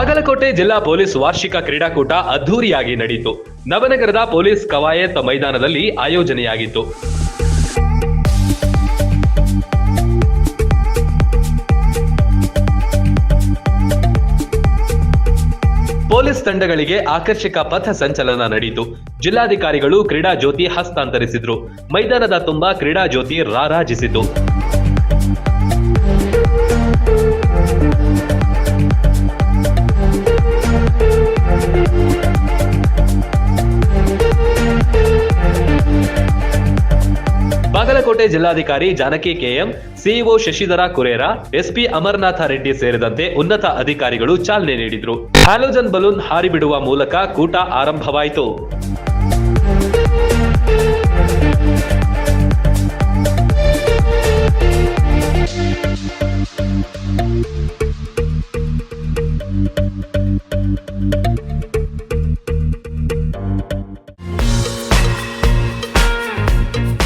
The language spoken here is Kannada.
ಬಾಗಲಕೋಟೆ ಜಿಲ್ಲಾ ಪೊಲೀಸ್ ವಾರ್ಷಿಕ ಕ್ರೀಡಾಕೂಟ ಅದ್ದೂರಿಯಾಗಿ ನಡೆಯಿತು ನವನಗರದ ಪೊಲೀಸ್ ಕವಾಯತ್ ಮೈದಾನದಲ್ಲಿ ಆಯೋಜನೆಯಾಗಿತ್ತು. ಪೊಲೀಸ್ ತಂಡಗಳಿಗೆ ಆಕರ್ಷಕ ಪಥ ಸಂಚಲನ ನಡೆಯಿತು ಜಿಲ್ಲಾಧಿಕಾರಿಗಳು ಕ್ರೀಡಾ ಜ್ಯೋತಿ ಹಸ್ತಾಂತರಿಸಿದ್ರು. ಮೈದಾನದ ತುಂಬಾ ಕ್ರೀಡಾ ಜ್ಯೋತಿ ರಾರಾಜಿಸಿತು. ಬಾಗಲಕೋಟೆ ಜಿಲ್ಲಾಧಿಕಾರಿ Janaki K M, CEO Shashidhara Kurera, SP Amarnath Reddy ಸೇರಿದಂತೆ ಉನ್ನತ ಅಧಿಕಾರಿಗಳು ಚಾಲನೆ ನೀಡಿದ್ರು. ಹ್ಯಾಲೋಜನ್ ಬಲೂನ್ ಹಾರಿಬಿಡುವ ಮೂಲಕ ಕೂಟ ಆರಂಭವಾಯಿತು.